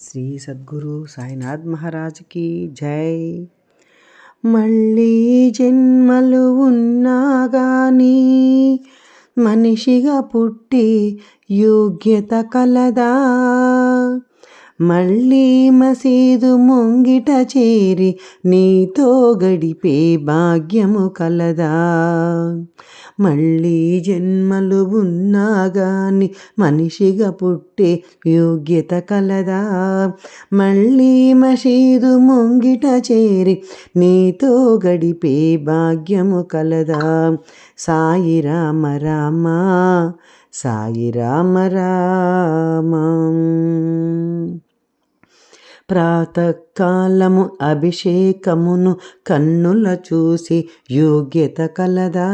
శ్రీ సద్గురు సాయినాథ్ మహారాజ్కి జై. మళ్ళీ జన్మలు ఉన్నా కానీ మనిషిగా పుట్టి యోగ్యత కలదా? మళ్ళీ మసీదు ముంగిట చేరి నీతో గడిపే భాగ్యము కలదా. మళ్ళీ జన్మలు ఉన్నా గాని మనిషిగా పుట్టే యోగ్యత కలదా. మళ్ళీ మసీదు ముంగిట చేరి నీతో గడిపే భాగ్యము కలదా. సాయి రామ రామ సాయి రామ రామ. ప్రాతకాలము అభిషేకమును కన్నుల చూసి యోగ్యత కలదా.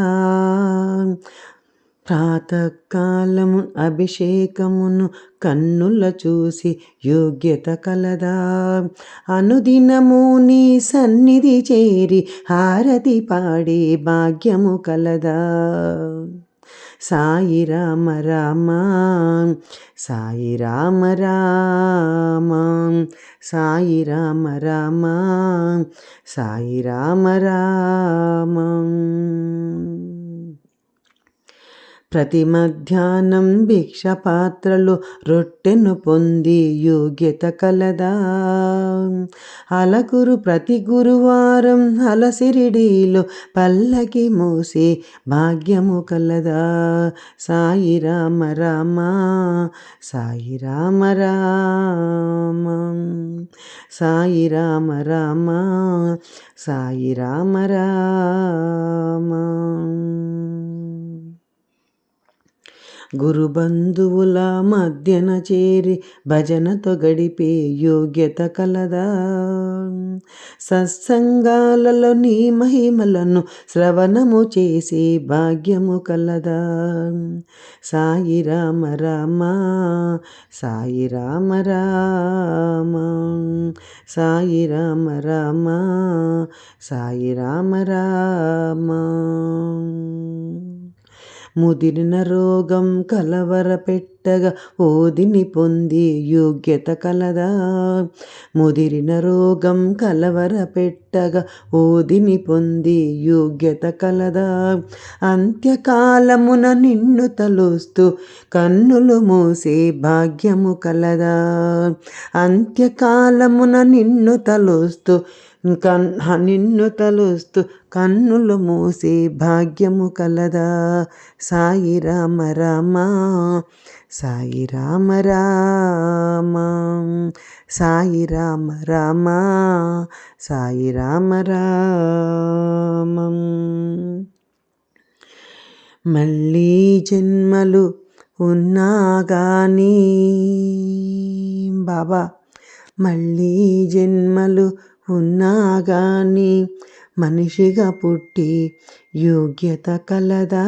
ప్రాతకాలము అభిషేకమును కన్నుల చూసి యోగ్యత కలదా. అనుదినము నీ సన్నిధి చేరి హారతి పాడే భాగ్యము కలదా. సాయి రామ రామ సాయి రామ రామ సాయి రామ రామ సాయి రామ రామ. ప్రతి మధ్యాహ్నం భిక్ష పాత్రలు రొట్టెను పొంది యోగ్యత కలదా. అలకురు ప్రతి గురువారం అలసిరిడీలో పల్లకి మూసి భాగ్యము కలదా. సాయి రామ రామ సాయి రామ రామ సాయి రామ రామ సాయి రామ రామ. గురుబంధువుల మధ్యన చేరి భజనతో గడిపే యోగ్యత కలదా. సత్సంగాలలో నీ మహిమలను శ్రవణము చేసే భాగ్యము కలదా. సాయి రామ రామ సాయి రామ రామ సాయి రామ రామ సాయి రామ రామ. ముదిరిన రోగం కలవర పెట్టగా ఓదిని పొంది యోగ్యత కలదా. ముదిరిన రోగం కలవర పెట్టగా ఓదిని పొంది యోగ్యత కలదా. అంత్యకాలమున నిన్ను తలుస్తూ కన్నులు మూసే భాగ్యము కలదా. అంత్యకాలమున నిన్ను తలుస్తూ కన్ నిన్ను తలుస్తూ కన్నులు మూసే భాగ్యము కలదా. సాయి రామ రామ సాయి రామ రామ సాయి రామ రామ సాయి రామ రామం. మళ్ళీ జన్మలు ఉన్నా కానీ బాబా మళ్ళీ జన్మలు ఉన్నా కానీ మనిషిగా పుట్టి యోగ్యత కలదా?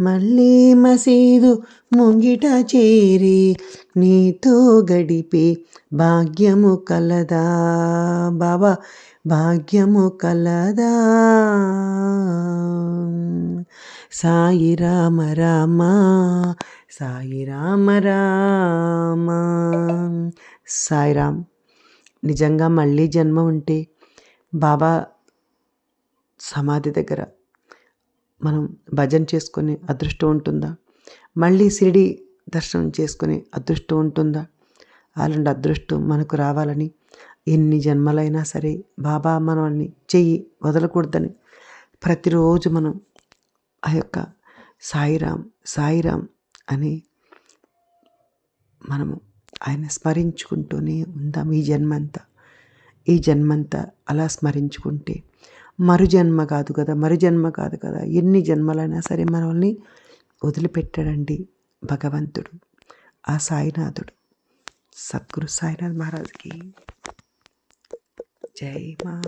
మళ్ళీ మసీదు ముంగిట చేరి నీతో గడిపే భాగ్యము కలదా? బాబా భాగ్యము కలదా? సాయి రామ రామ సాయి రామ రామ సాయిరామ్. నిజంగా మళ్ళీ జన్మ ఉంటే బాబా సమాధి దగ్గర మనం భజన చేసుకునే అదృష్టం ఉంటుందా? మళ్ళీ సిరిడి దర్శనం చేసుకునే అదృష్టం ఉంటుందా? అలాంటి అదృష్టం మనకు రావాలని ఎన్ని జన్మలైనా సరే బాబా మనల్ని చెయ్యి వదలకూడదని ప్రతిరోజు మనం ఆ యొక్క సాయిరామ్ సాయిరామ్ అని మనము ఆయన స్మరించుకుంటూనే ఉందాం ఈ జన్మంతా. ఈ జన్మంతా అలా స్మరించుకుంటే మరు జన్మ కాదు కదా మరు జన్మ కాదు కదా. ఎన్ని జన్మలైనా సరే మనల్ని వదిలిపెట్టాడండి భగవంతుడు ఆ సాయినాథుడు. సద్గురు సాయినాథ్ మహారాజ్కి. జై మా